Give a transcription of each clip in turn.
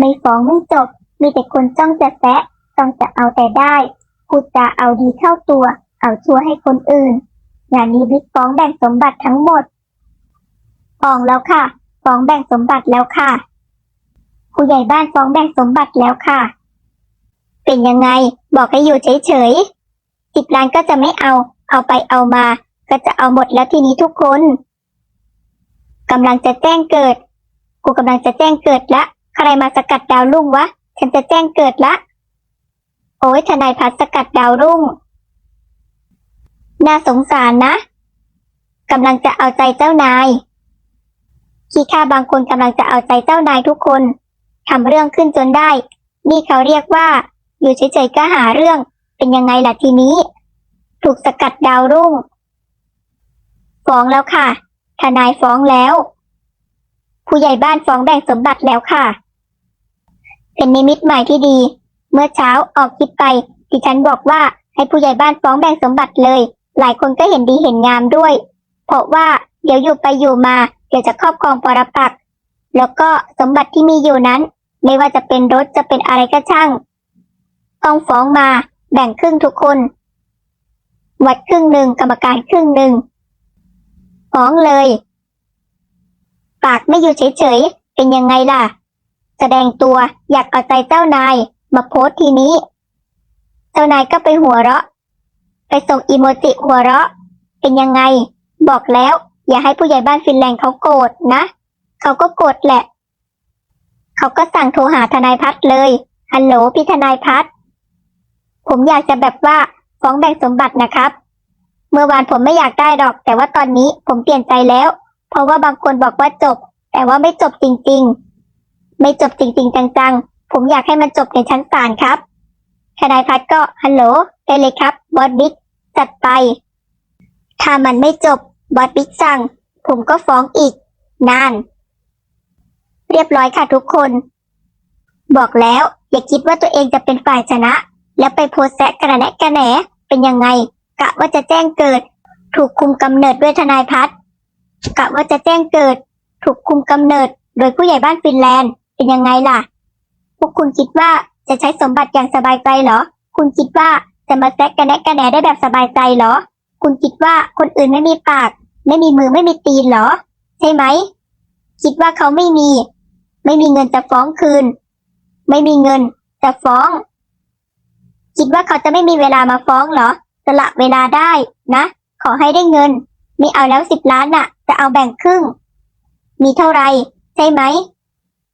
ไม่ฟ้องไม่จบ มีแต่คนจ้องจะแซะจ้องจะเอาแต่ได้พูดจาเอาดีเข้าตัว เอาชั่วให้คนอื่น งานนี้บิ๊กฟ้องแบ่งสมบัติทั้งหมดฟ้องแล้วค่ะฟ้องแบ่งสมบัติแล้วค่ะ ผู้ใหญ่บ้านฟ้องแบ่งสมบัติแล้วค่ะ เป็นยังไง บอกให้อยู่เฉยๆสิบล้านก็จะไม่เอา เอาไปเอามา ก็จะเอาหมดแล้วทีนี้ทุกคนกำลังจะแจ้งเกิด กูกำลังจะแจ้งเกิดละ ใครมาสกัดดาวรุ่งวะ ฉันจะแจ้งเกิดละ โอ้ยทนายพัดสกัดดาวรุ่ง น่าสงสารนะกำลังจะเอาใจเจ้านายขี้ข้าบางคนกำลังจะเอาใจเจ้านายทุกคนทำเรื่องขึ้นจนได้ นี่เขาเรียกว่า อยู่เฉยๆก็หาเรื่อง เป็นยังไงล่ะทีนี้ ถูกสกัดดาวรุ่ง ฟ้องแล้วค่ะ ทนายฟ้องแล้ว ผู้ใหญ่บ้านฟ้องแบ่งสมบัติแล้วค่ะ เป็นนิมิตใหม่ที่ดี เมื่อเช้าออกคลิปไป ดิฉันบอกว่าให้ผู้ใหญ่บ้านฟ้องแบ่งสมบัติเลย หลายคนก็เห็นดีเห็นงามด้วย เพราะว่าเดี๋ยวอยู่ไปอยู่มา เดี๋ยวจะครอบครองปรปักษ์แล้วก็สมบัติที่มีอยู่นั้น ไม่ว่าจะเป็นรถจะเป็นอะไรก็ช่าง ต้องฟ้องมา แบ่งครึ่งทุกคน วัดครึ่งหนึ่งกรรมการครึ่งหนึ่งฟ้องเลย ปากไม่อยู่เฉยๆ เป็นยังไงล่ะ แสดงตัวอยากเอาใจเจ้านาย มาโพสต์ทีนี้ เจ้านายก็ไปหัวเราะ ไปส่งอีโมจิหัวเราะ เป็นยังไง บอกแล้ว อย่าให้ผู้ใหญ่บ้านฟินแลนด์เขาโกรธนะ เขาก็โกรธแหละ เขาก็สั่งโทรหาทนายพัฒเลยฮัลโหลพี่ทนายพัฒผมอยากจะแบบว่าฟ้องแบ่งสมบัตินะครับ เมื่อวานผมไม่อยากได้หรอก แต่ว่าตอนนี้ผมเปลี่ยนใจแล้ว เพราะว่าบางคนบอกว่าจบ แต่ว่าไม่จบจริง ๆ ไม่จบจริงๆจังๆ ผมอยากให้มันจบในชั้นศาลครับทนายพัฒน์ก็ฮัลโหลได้เลยครับบอสบิ๊กจัดไป ถ้ามันไม่จบบอสบิ๊กสั่ง ผมก็ฟ้องอีก นาน เรียบร้อยค่ะทุกคน บอกแล้วอย่าคิดว่าตัวเองจะเป็นฝ่ายชนะ แล้วไปโพสต์แซะกระแนะกระแหนเป็นยังไง กะว่าจะแจ้งเกิด ถูกคุมกำเนิดด้วยทนายพัฒน์กะว่าจะแจ้งเกิด ถูกคุมกำเนิดโดยผู้ใหญ่บ้านฟินแลนด์ เป็นยังไงล่ะ พวกคุณคิดว่าจะใช้สมบัติอย่างสบายใจเหรอ คุณคิดว่าจะมาแซะกระแนะกระแหนได้แบบสบายใจเหรอ คุณคิดว่าคนอื่นไม่มีปาก ไม่มีมือไม่มีตีนเหรอ ใช่ไหม คิดว่าเขาไม่มี ไม่มีเงินจะฟ้องคืน ไม่มีเงินจะฟ้อง คิดว่าเขาจะไม่มีเวลามาฟ้องเหรอ สละเวลาได้นะ ขอให้ได้เงิน ไม่เอาแล้วสิบล้านน่ะ จะเอาแบ่งครึ่ง มีเท่าไหรใช่ไหม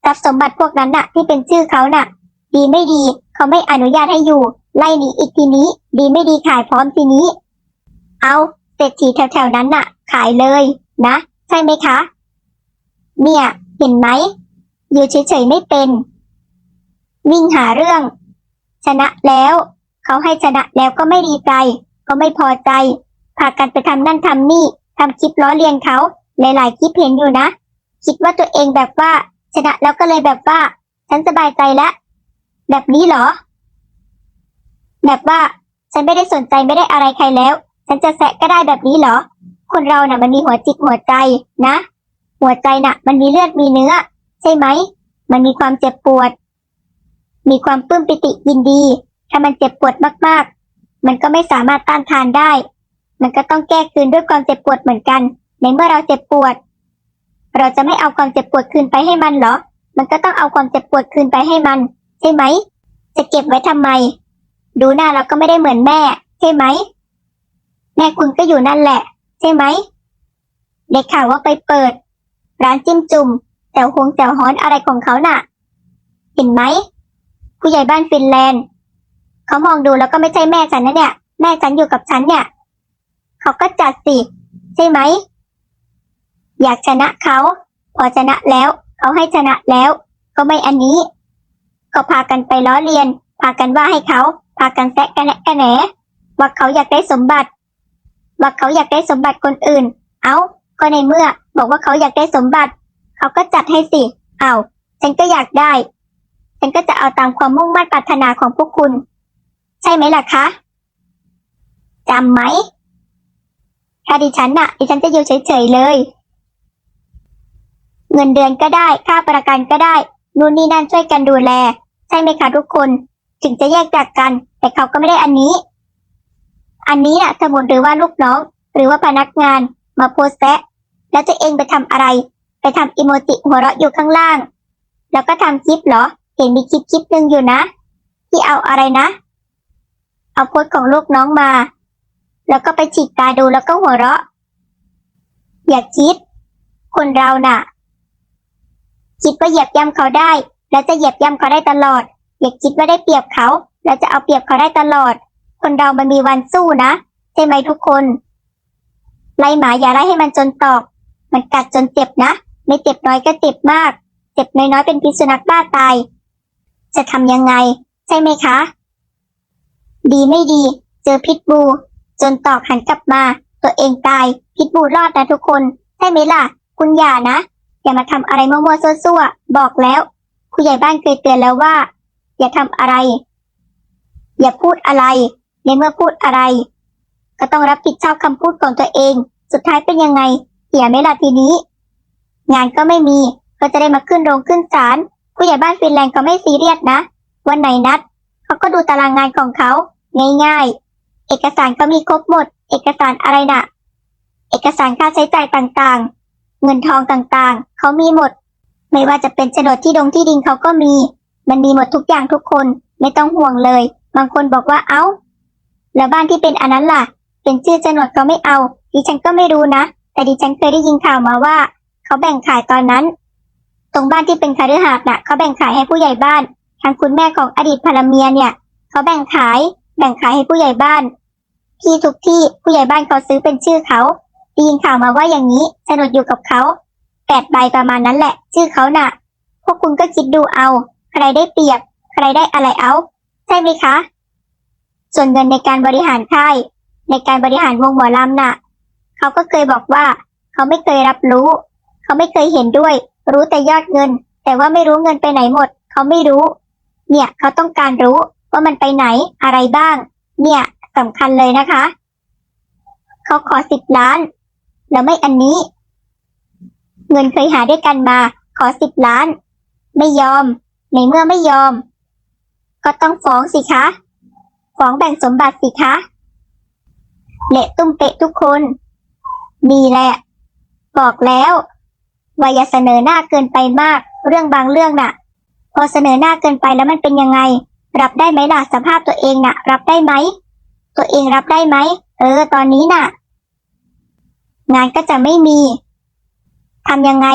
รัพย์สมบัติพวกนั้นน่ะ ที่เป็นชื่อเขาน่ะ ดีไม่ดี เขาไม่อนุญาตให้อยู่ ไล่หนีอีกทีนี้ ดีไม่ดีขายพร้อมทีนี้ เอาเศรษฐีแถวๆนั้นน่ะ ขายเลยนะ ใช่ไหมคะ เนี่ย เห็นไหมอยู่เฉยๆไม่เป็น วิ่งหาเรื่อง ชนะแล้ว เขาให้ชนะแล้วก็ไม่ดีใจ ก็ไม่พอใจพากันไปทำนั่นทำนี่ทำคลิปล้อเลียนเขา หลายๆคลิปเห็นอยู่นะ คิดว่าตัวเองแบบว่า ชนะแล้วก็เลยแบบว่า ฉันสบายใจแล้วแบบนี้เหรอ แบบว่า ฉันไม่ได้สนใจไม่ได้อะไรใครแล้ว ฉันจะแซะก็ได้แบบนี้เหรอ คนเราน่ะมันมีหัวจิตหัวใจนะ หัวใจน่ะ มันมีเลือดมีเนื้อ ใช่ไหม มันมีความเจ็บปวด มีความปลื้มปิติยินดี ถ้ามันเจ็บปวดมากๆ มันก็ไม่สามารถต้านทานได้ มันก็ต้องแก้คืนด้วยความเจ็บปวดเหมือนกัน ในเมื่อเราเจ็บปวด เราจะไม่เอาความเจ็บปวดคืนไปให้มันเหรอ มันก็ต้องเอาความเจ็บปวดคืนไปให้มัน ใช่ไหม จะเก็บไว้ทำไม ดูหน้าเราก็ไม่ได้เหมือนแม่ ใช่ไหม แม่คุณก็อยู่นั่นแหละ ใช่ไหมได้ข่าวว่าไปเปิด ร้านจิ้มจุ่มแจ่วฮงแจ่วฮ้อนอะไรของเขาน่ะ เห็นไหม ผู้ใหญ่บ้านฟินแลนด์ เขามองดูแล้วก็ไม่ใช่แม่ฉันนะเนี่ย แม่ฉันอยู่กับฉันเนี่ย เขาก็จัดสิ ใช่ไหม อยากชนะเขา พอชนะแล้ว เขาให้ชนะแล้ว ก็ไม่อันนี้ ก็พากันไปล้อเลียน พากันว่าให้เขา พากันแซะกันแหนะกันแหนว่าเขาอยากได้สมบัติ ว่าเขาอยากได้สมบัติคนอื่น เอาก็ในเมื่อ บอกว่าเขาอยากได้สมบัติ เขาก็จัดให้สิ เอาฉันก็อยากได้ ฉันก็จะเอาตามความมุ่งมั่นปรารถนาของพวกคุณ ใช่ไหมล่ะคะจำไหมถ้าดิฉันน่ะ ดิฉันจะอยู่เฉยๆเลย เงินเดือนก็ได้ค่าประกันก็ได้นู่นนี่นั่นช่วยกันดูแล ใช่ไหมคะทุกคน ถึงจะแยกจากกัน แต่เขาก็ไม่ได้อันนี้ อันนี้น่ะสมุนหรือว่าลูกน้อง หรือว่าพนักงานมาโพสแซะแล้วจะเองไปทำอะไร ไปทำอีโมจิหัวเราะอยู่ข้างล่าง แล้วก็ทำคลิปเหรอ เห็นมีคลิปคลิปหนึ่งอยู่นะ ที่เอาอะไรนะ เอาโพสของลูกน้องมา แล้วก็ไปฉีกตาดูแล้วก็หัวเราะ อย่าคิด คนเราน่ะ คิดว่าเหยียบย่ำเขาได้ แล้วจะเหยียบย่ำเขาได้ตลอด อย่าคิดว่าได้เปรียบเขา แล้วจะเอาเปรียบเขาได้ตลอด คนเรามันมีวันสู้นะใช่ไหมทุกคน ไล่หมาอย่าไล่ให้มันจนตอก มันกัดจนเจ็บนะ ไม่เจ็บน้อยก็เจ็บมาก เจ็บน้อยๆเป็นพิษสุนัขบ้าตาย จะทำยังไง ใช่ไหมคะ ดีไม่ดี เจอพิษบู จนตอกหันกลับมา ตัวเองตาย พิษบูรอดนะทุกคน ใช่ไหมล่ะ คุณอย่านะ อย่ามาทำอะไรมั่วๆซั่วๆบอกแล้วผู้ใหญ่บ้านเคยเตือนแล้วว่า อย่าทำอะไร อย่าพูดอะไร ในเมื่อพูดอะไร ก็ต้องรับผิดชอบคำพูดของตัวเอง สุดท้ายเป็นยังไงเสียไหมล่ะทีนี้ งานก็ไม่มีก็จะได้มาขึ้นโรงขึ้นศาลผู้ใหญ่บ้านฟินแลนด์ก็ไม่ซีเรียสนะ วันไหนนัดเขาก็ดูตารางงานของเขาง่ายๆ เอกสารก็มีครบหมด เอกสารอะไรน่ะ เอกสารค่าใช้จ่ายต่างๆ เงินทองต่างๆ เขามีหมด ไม่ว่าจะเป็นโฉนดที่ดงที่ดินเขาก็มี มันมีหมดทุกอย่างทุกคนไม่ต้องห่วงเลย บางคนบอกว่าเอ้า แล้วบ้านที่เป็นอันนั้นล่ะ เป็นชื่อโฉนดเขาไม่เอา ดิฉันก็ไม่รู้นะ แต่ดิฉันเคยได้ยินข่าวมาว่า เขาแบ่งขายตอนนั้น ตรงบ้านที่เป็นคาฤหาสน์น่ะ เขาแบ่งขายให้ผู้ใหญ่บ้าน ทางคุณแม่ของอดีตภรรเมียเนี่ย เขาแบ่งขาย แบ่งขายให้ผู้ใหญ่บ้าน ที่ทุกที่ผู้ใหญ่บ้านเขาซื้อเป็นชื่อเขา ได้ยินข่าวมาว่าอย่างนี้โฉนดอยู่กับเขาแปดใบประมาณนั้นแหละ ชื่อเขาน่ะ พวกคุณก็คิดดูเอา ใครได้เปรียบ ใครได้อะไรเอา ใช่ไหมคะ ส่วนเงินในการบริหารค่าย ในการบริหารวงหมอลำน่ะ เขาก็เคยบอกว่า เขาไม่เคยรับรู้ เขาไม่เคยเห็นด้วย รู้แต่ยอดเงิน แต่ว่าไม่รู้เงินไปไหนหมด เขาไม่รู้ เนี่ยเขาต้องการรู้ว่ามันไปไหนอะไรบ้าง เนี่ยสำคัญเลยนะคะ เขาขอสิบล้าน แล้วไม่อันนี้ เงินเคยหาด้วยกันมา ขอสิบล้าน ไม่ยอม ในเมื่อไม่ยอม ก็ต้องฟ้องสิคะฟ้องแบ่งสมบัติสิคะเละตุ้มเปะทุกคนนี่แหละ บอกแล้วว่าอย่าเสนอหน้าเกินไปมาก เรื่องบางเรื่องน่ะ พอเสนอหน้าเกินไปแล้วมันเป็นยังไง รับได้ไหมล่ะสภาพตัวเองน่ะ รับได้ไหม ตัวเองรับได้ไหม เออ ตอนนี้น่ะ งานก็จะไม่มีทำยังไง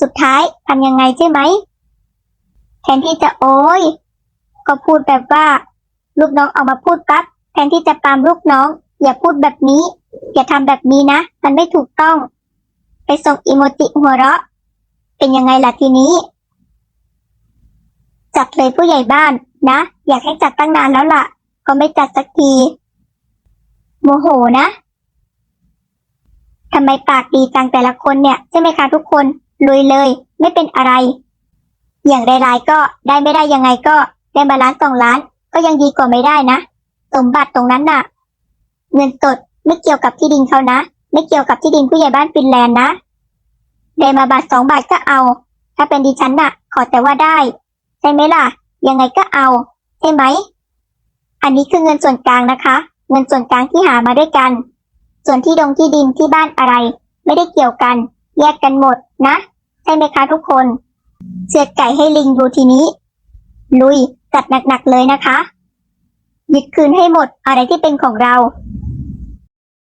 สุดท้ายทำยังไงใช่ไหมแทนที่จะโอ้ยก็พูดแบบว่า ลูกน้องออกมาพูดปั๊บแทนที่จะตามลูกน้อง อย่าพูดแบบนี้ อย่าทำแบบนี้นะ มันไม่ถูกต้อง ไปส่งอีโมจิหัวเราะ เป็นยังไงล่ะทีนี้ จัดเลยผู้ใหญ่บ้านนะ อยากให้จัดตั้งนานแล้วล่ะ ก็ไม่จัดสักที โมโหนะ ทำไมปากดีจังแต่ละคนเนี่ยใช่ไหมคะทุกคนลุยเลย ไม่เป็นอะไร อย่างรายๆก็ได้ไม่ได้ยังไงก็ได้มาล้านสองล้าน ก็ยังดีกว่าไม่ได้นะ สมบัติตรงนั้นน่ะ เงินสดไม่เกี่ยวกับที่ดินเขานะ ไม่เกี่ยวกับที่ดินผู้ใหญ่บ้านฟินแลนด์นะได้มาบาทสองบาทก็เอา ถ้าเป็นดิฉันน่ะ ขอแต่ว่าได้ ใช่ไหมล่ะ ยังไงก็เอาใช่ไหม อันนี้คือเงินส่วนกลางนะคะ เงินส่วนกลางที่หามาด้วยกัน ส่วนที่ดงที่ดินที่บ้านอะไร ไม่ได้เกี่ยวกัน แยกกันหมดนะ ใช่ไหมคะทุกคน เสือกไก่ให้ลิงดูทีนี้ ลุยจัดหนักๆเลยนะคะ ยึดคืนให้หมดอะไรที่เป็นของเรา